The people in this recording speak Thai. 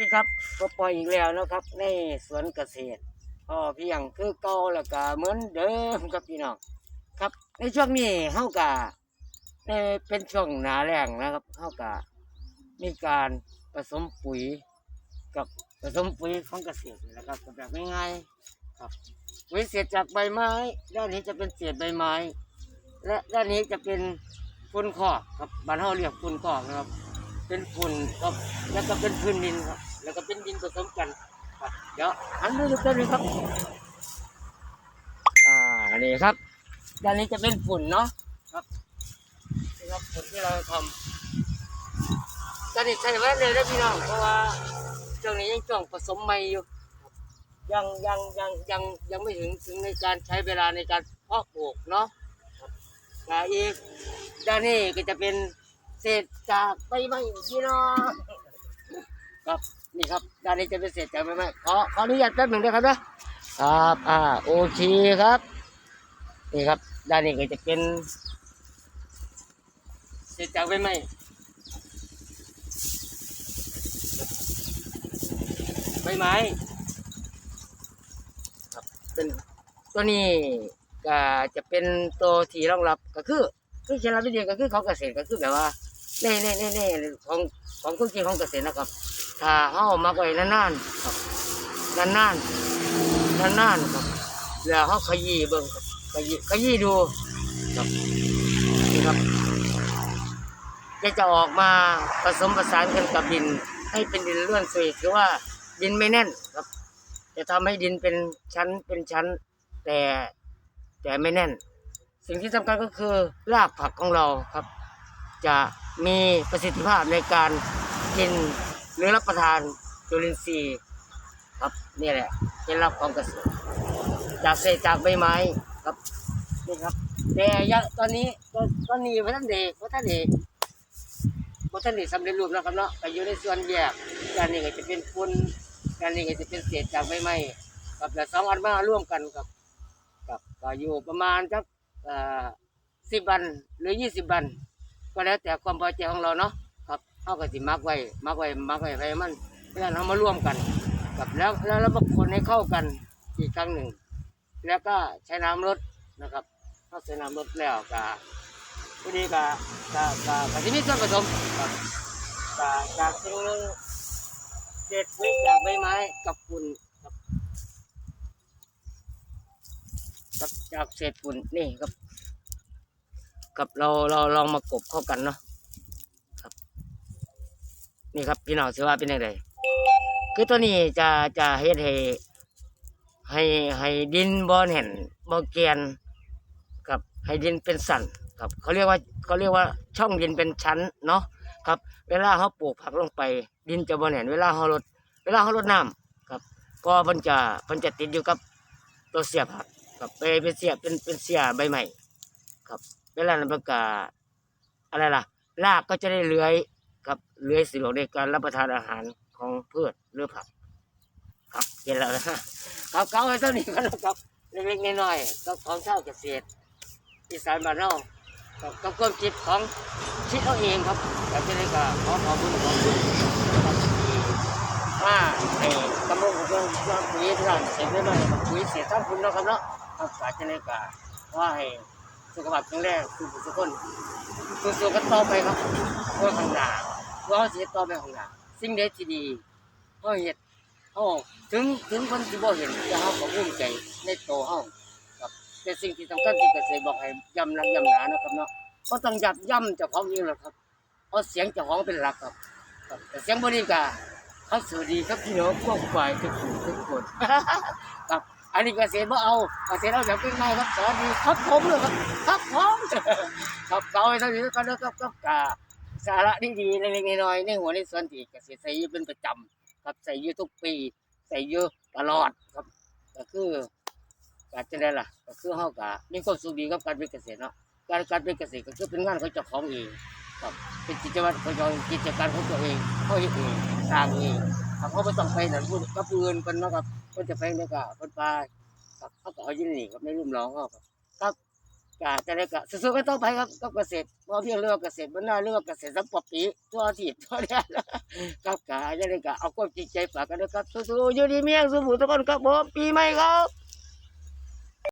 ดีครับก็ปล่อยอีกแล้วนะครับ ในสวนเกษตรพอเพียงคือเก่าแล้วก็เหมือนเดิมครับพี่น้องครับ ในช่วงนี้เฮากะในเป็นช่วงหนาแรงนะครับเฮากะมีการผสมปุ๋ยกับผสมปุ๋ยของเกษตรนะครับแบบง่ายๆครับปุ๋ยเศษจากใบไม้ ด้านนี้จะเป็นเศษใบไม้ และด้านนี้จะเป็นฝุ่นคอกครับบ้านเฮาเรียกฝุ่นคอกนะครับ เป็นฝุ่นครับแล้วก็เป็นพื้นดินครับ แล้วก็เป็นดินผสมกันครับเดี๋ยวหันไปดูกันเลยครับ อ่านี่ครับด้านนี้จะเป็นฝุ่นเนาะครับนี่ครับฝุ่นที่เราทำตอนนี้ใช้แว่นเลยนะพี่น้องเพราะว่าช่วงนี้ยังช่วงผสมใหม่อยู่ครับยังยังยังยังยังไม่ถึงถึงในการใช้เวลาในการเพาะปลูกเนาะครับและอีกด้านนี้ก็จะเป็น เศษจากใบไม้พี่น้องครับนี่ครับด้านนี้จะเป็นเศษจากใบไม้ขอขออนุญาตแป๊บหนึ่งนะครับนะครับอ่าโอเคครับนี่ครับด้านนี้ก็จะเป็น เศษจากใบไม้ใบไม้ครับเป็นตัวนี้ก็จะเป็นตัวที่รองรับก็คือคือเชลวิเดียก็คือขอเกษตรก็คือแบบว่า เน่เน่เน่เน่ของของคุณจริงของเกษตรนะครับ ถ้าเอามาไว้นานๆครับนานๆนานๆครับ แล้วเขาขยี้เบิ่งครับขยี้ขยี้ดูครับนี่ครับจะจะออกมาผสมผสานกันกับดิน ให้เป็นดินล้วนสวยคือว่าดินไม่แน่นครับ จะทำให้ดินเป็นชั้นเป็นชั้น แต่แต่ไม่แน่น สิ่งที่สำคัญก็คือรากผักของเราครับ จะมีประสิทธิภาพในการกินหรือรับประทานจุลินทรีย์ครับนี่แหละเคล็ดลับของเกษตรจากเศษจากใบไม้ครับนี่ครับแต่ยะตอนนี้ตอนตอนนี้พระท่านเดชพระท่านเดชพระท่านเดชสำเร็จรูปแล้วครับเนาะแต่อยู่ในส่วนแยกการนี้ก็จะเป็นฝุ่นการนี้ก็จะเป็นเศษจากใบไม้ครับแต่สองอันมาร่วมกันครับครับก็อยู่ประมาณสักสิบวันหรือยี่สิบวัน ก็แล้วแต่ความพอใจของเราเนาะครับเอาก็สิมักไว้มักไว้มักไว้ไปมันเพื่อนเรามาร่วมกันกับแล้วแล้วเราก็คนให้เข้ากันอีกครั้งหนึ่ง แล้วก็ใช้น้ำรดนะครับถ้าใช้น้ำรดแล้วก็พอดีก็ก็ก็ก็จะมีส่วนผสมครับก็จากสิ่งหนึ่งเศษปุ๋ยจากใบไม้กับฝุ่นกับจากเศษฝุ่นนี่ครับ กับเราเราลองมากบเข้ากันเนาะครับ นี่ครับพี่น้องสิว่าเป็นยังไงคือตัวนี้จะจะเฮ็ดให้ให้ให้ดินบอแน่นบอแกนครับให้ดินเป็นสันครับเขาเรียกว่าเขาเรียกว่าช่องดินเป็นชั้นเนาะครับ เวลาเขาปลูกผักลงไป ดินจะบอแน่นเวลาเขาลดเวลาเขาลดน้ำครับก็มันจะมันจะติดอยู่กับตัวเสียผักครับไปเป็นเสียเป็นเป็นเสียใบใหม่ครับ วลานั้นมันก็อะไรล่ะรากก็จะได้เลื้อยครับเลื้อยสะดวกในการรับประทานอาหารของพืชหรือผักครับเห็นแล้วนะครับเก่าไว้เท่านี้ก็แล้วครับเล็กๆน้อยๆกับของชาวเกษตรอีสานบ้านเรากับกับความคิดของคิดเอาเองครับแบบนี้ก็ขอขอบคุณขอบคุณครับที่มาให้กำลังของเราปุ๋ยที่ร้านเสร็จได้ไหมปุ๋ยเสียทั้งคุณเนาะครับเนาะครับกาจะได้ก็ว่าให้ สุขภาพแข็งแรงทุกทุกคนสู้ๆกันต่อไปครับเพื่อข้างหน้าเพื่อเขาสิต่อไปข้างหน้าสิ่งใดที่ดีเขาเฮ็ดเขาถึงถึงคนที่บ่เห็นแต่เขาก็ภูมิใจในโตเขาครับแต่สิ่งที่สำคัญที่เกษตรบอกให้ย้ำนักย้ำหนานะครับเนาะก็ต้องยับย่ำเจ้าของเองแหละครับเอาเสียงเจ้าของเป็นหลักครับแต่เสียงบริการเขาสวัสดีครับพี่น้องพวกฝ่ายทุกคนทุกคนครับ นนี้เกษตรบ่เอาเกษตรเอาแบบง่ายๆครับสวัสดีครับผมเลยครับครับผมครับเอาไว้เท่านี้ก็แล้วครับครับกาสาระดีๆเล็กๆน้อยๆในหัวในส่วนที่เกษตรใส่ยู่เป็นประจำครับใส่อยู่ทุกปี ใส่อยู่ตลอดครับก็คือการจะได้ล่ะ ก็คือเฮากะมีความสุขดีกับการเป็นเกษตรเนาะการการเป็นเกษตรก็คือเป็นงานของเจ้าของเองครับเป็นกิจวัตรของเรากิจการของตัวเองเขาเองสร้างเอง เขาไม่ต้องไปนั่นพูดกับผู้อื่นกันเนาะครับคนจะไปเนี่ยก็คนไปครับเขาก็เอาอยืนนี่ครับในรุ่มร้องเขาครับครับกะจะได้กะสู้ๆก็ต้องไปครับกับเกษตรพอเพียงเรื่องเกษตรบนน่าเรื่องเกษตรสัมปปีตัวทีบทั่วแดนครับกะจะได้กะเอาความจริงใจฝากกันนะครับสู้ๆอยู่ดีเมียงสู้ผู้ทุกคนครับผมปีใหม่ครับ